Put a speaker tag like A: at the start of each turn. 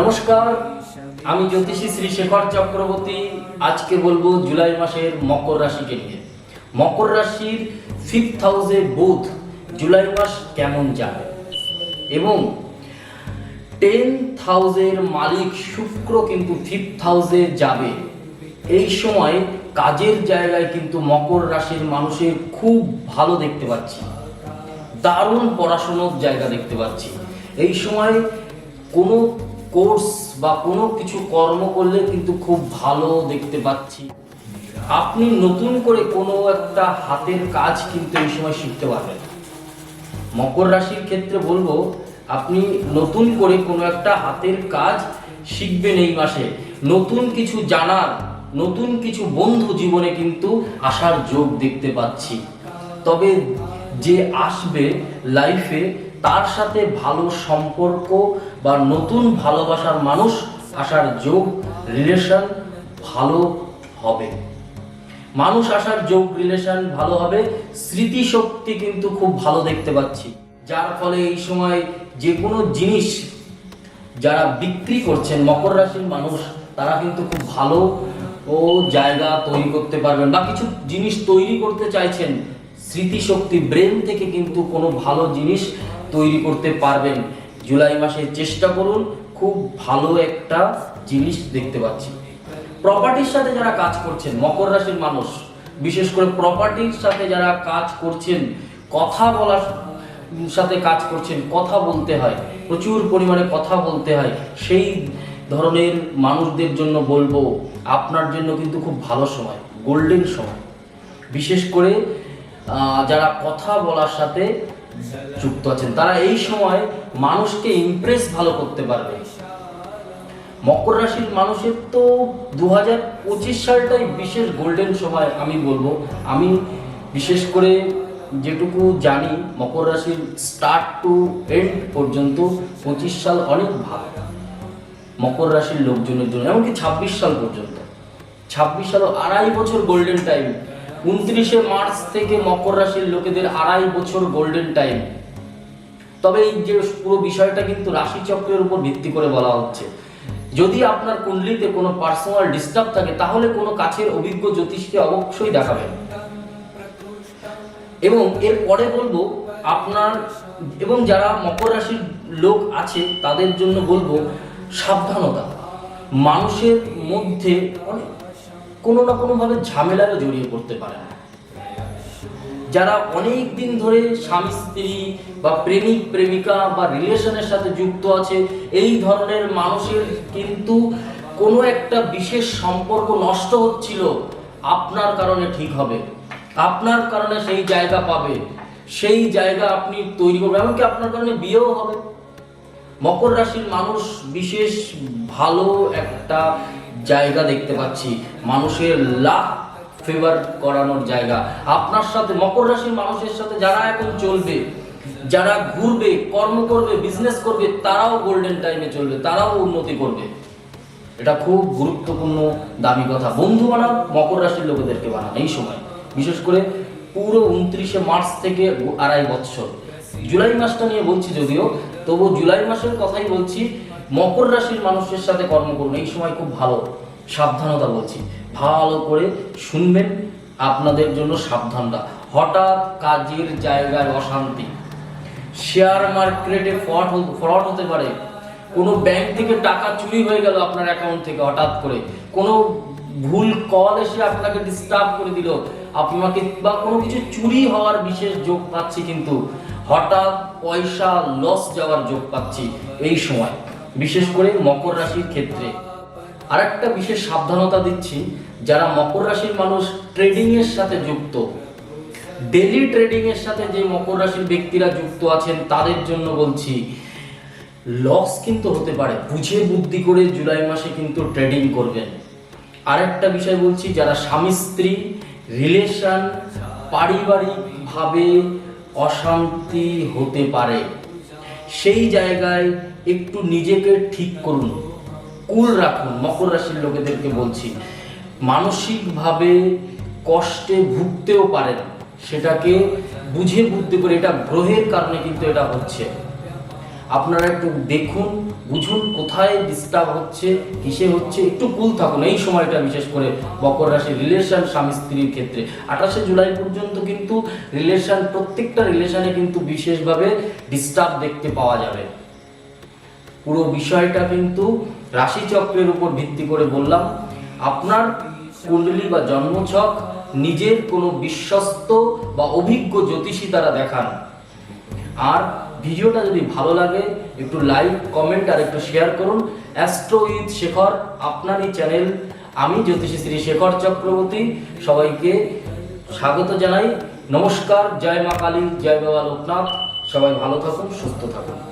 A: নমস্কার, আমি জ্যোতিষী শ্রী শেখর চক্রবর্তী। আজকে বলব জুলাই মাসের মকর রাশিকে নিয়ে। মকর রাশির ফিফথ হাউসে বুধ জুলাই মাস কেমন যাবে? এবং টেন্থ হাউসের মালিক শুক্র কিন্তু ফিফথ হাউসে যাবে। এই সময় কাজের জায়গায় কিন্তু মকর রাশির মানুষের খুব ভালো দেখতে পাচ্ছি। দারুণ পড়াশুনোর জায়গা দেখতে পাচ্ছি। এই সময় কোনো কোর্স বা কোনো কিছু কর্ম করলে কিন্তু খুব ভালো দেখতে পাচ্ছি। আপনি নতুন করে কোনো একটা হাতের কাজ কিন্তু এই সময় শিখতে পারবেন। মকর রাশির ক্ষেত্রে বলব, আপনি নতুন করে কোনো একটা হাতের কাজ শিখবেন এই মাসে। নতুন কিছু জানার, নতুন কিছু বন্ধু জীবনে কিন্তু আসার যোগ দেখতে পাচ্ছি। তবে যে আসবে লাইফে তার সাথে ভালো সম্পর্ক বা নতুন ভালোবাসার মানুষ আসার যোগ রিলেশন ভালো হবে। মানুষ আসার যোগ রিলেশন ভালো হবে, স্মৃতিশক্তি কিন্তু খুব ভালো দেখতে পাচ্ছি। যার ফলে এই সময় যে কোনো জিনিস যারা বিক্রি করছেন, মকর রাশির মানুষ, তারা কিন্তু খুব ভালো ও জায়গা তৈরি করতে পারবেন বা কিছু জিনিস তৈরি করতে চাইছেন, স্মৃতিশক্তি, ব্রেন থেকে কিন্তু কোনো ভালো জিনিস তৈরি করতে পারবেন। জুলাই মাসে চেষ্টা করুন, খুব ভালো একটা জিনিস দেখতে পাচ্ছি। প্রপার্টির সাথে যারা কাজ করছেন, মকর রাশির মানুষ, বিশেষ করে প্রপার্টির সাথে যারা কাজ করছেন, কথা বলার সাথে কাজ করছেন, কথা বলতে হয়, প্রচুর পরিমাণে কথা বলতে হয়, সেই ধরনের মানুষদের জন্য বলব, আপনার জন্য কিন্তু খুব ভালো সময় গোল্ডেন সময়। বিশেষ করে যারা কথা বলার সাথে যুক্ত আছেন। তারা এই সময় মানুষকে ইমপ্রেস ভালো করতে পারবে। মকর রাশির মানুষের তো দু হাজার পঁচিশ সালটাই বিশেষ গোল্ডেন সময় আমি বলব। আমি বিশেষ করে যেটুকু জানি, মকর রাশির স্টার্ট টু এন্ড পর্যন্ত পঁচিশ সাল অনেক ভালো। মকর রাশির লোকজনের জন্য, এমনকি ছাব্বিশ সাল পর্যন্ত। ছাব্বিশ সাল আড়াই বছর গোল্ডেন টাইম উনত্রিশে মার্চ থেকে মকর রাশির লোকেদের আড়াই বছর গোল্ডেন টাইম তবে এই যে পুরো বিষয়টা কিন্তু রাশিচক্রের উপর ভিত্তি করে বলা হচ্ছে। যদি আপনার কুণ্ডলিতে কোনো পার্সোনাল ডিস্টার্ব থাকে, তাহলে কোনো কাছের অভিজ্ঞ জ্যোতিষকে অবশ্যই দেখাবেন। এবং এর পরে বলব, আপনার এবং যারা মকর রাশির লোক আছে, তাদের জন্য বলব, সাবধানতা। মানুষের মধ্যে অনেক কোনো না কোনোভাবে ঝামেলারও জড়িয়ে পড়তে পারে না। যারা অনেক দিন ধরে স্বামী, স্ত্রী বা প্রেমিক, প্রেমিকা বা রিলেশনের সাথে যুক্ত আছে, এই ধরনের মানুষের কিন্তু কোনো একটা বিশেষ সম্পর্ক নষ্ট হচ্ছিল, আপনার কারণে ঠিক হবে। আপনার কারণে সেই জায়গা পাবে। সেই জায়গা আপনি তৈরি করবেন, এমনকি আপনার কারণে বিয়েও হবে। মকর রাশির মানুষ বিশেষ ভালো একটা জায়গা দেখতে পাচ্ছি। মানুষের লাভ ফেভার করানোর জায়গা। আপনার সাথে মকর রাশির মানুষের সাথে যারা এখন চলবে, যারা ঘুরবে, কর্ম করবে বিজনেস করবে, তারাও গোল্ডেন টাইমে চলবে, তারাও উন্নতি করবে। এটা খুব গুরুত্বপূর্ণ, দামি কথা। বন্ধু বানান মকর রাশির লোকেদেরকে বানান এই সময়। বিশেষ করে পুরো উনত্রিশে মার্চ থেকে আড়াই বছর জুলাই মাসটা নিয়ে বলছি যদিও তবু জুলাই মাসের কথাই বলছি মকর রাশির মানুষের সাথে কর্ম করুন। এই সময় খুব ভালো সাবধানতা বলছি। ভালো করে শুনবেন আপনাদের জন্য সাবধানতা। হঠাৎ কাজের জায়গায় অশান্তি। শেয়ার মার্কেটে ফ্রড ফ্রড হতে পারে। কোনো ব্যাংক থেকে টাকা চুরি হয়ে গেল আপনার অ্যাকাউন্ট থেকে হঠাৎ করে। কোনো ভুল কল এসে আপনাকে ডিস্টার্ব করে দিল। আপনাকে বা কোনো কিছু চুরি হওয়ার বিশেষ যোগ পাচ্ছি কিন্তু হঠাৎ পয়সা লস যাওয়ার যোগ পাচ্ছি এই সময়। বিশেষ করে মকর রাশির ক্ষেত্রে। আর একটা বিশেষ সাবধানতা দিচ্ছি, যারা মকর রাশির মানুষ ট্রেডিং এর সাথে যুক্ত। ডেলি ট্রেডিং এর সাথে যে মকর রাশির ব্যক্তিরা যুক্ত আছেন, তাদের জন্য বলছি লস কিন্তু হতে পারে। বুঝে বুদ্ধি করে জুলাই মাসে কিন্তু ট্রেডিং করবেন। আরেকটা বিষয় বলছি, যারা স্বামী, স্ত্রী রিলেশন পারিবারিকভাবে অশান্তি হতে পারে। সেই জায়গায় একটু নিজেকে ঠিক করুন, কুল রাখুন, মকর রাশির লোকেদেরকে বলছি। মানসিকভাবে কষ্টে ভুগতেও পারেন, সেটাকে বুঝে বুঝতে করে, এটা গ্রহের কারণে কিন্তু এটা হচ্ছে। আপনারা একটু দেখুন, বুঝুন কোথায় ডিস্টার্ব হচ্ছে, কিসে হচ্ছে, একটু কুল থাকুন। এই সময়টা বিশেষ করে মকর রাশি রিলেশন স্বামী স্ত্রীর ক্ষেত্রে। আঠাশে জুলাই পর্যন্ত কিন্তু রিলেশন প্রত্যেকটা রিলেশনে কিন্তু বিশেষভাবে ডিস্টার্ব দেখতে পাওয়া যাবে। পুরো বিষয়টা কিন্তু রাশিচক্রের উপর ভিত্তি করে বললাম। আপনার কুণ্ডলী বা জন্মছক নিজের কোনো বিশ্বস্ত বা অভিজ্ঞ জ্যোতিষী তারা দেখান। আর ভিডিওটা যদি ভালো লাগে, একটু লাইক, কমেন্ট আর একটু শেয়ার করুন। অ্যাস্ট্রো উইথ শেখর আপনারই চ্যানেল। আমি জ্যোতিষী শ্রী শেখর চক্রবর্তী, সবাইকে স্বাগত জানাই। নমস্কার, জয় মা কালী, জয় বাবা লোকনাথ। সবাই ভালো থাকুন, সুস্থ থাকুন।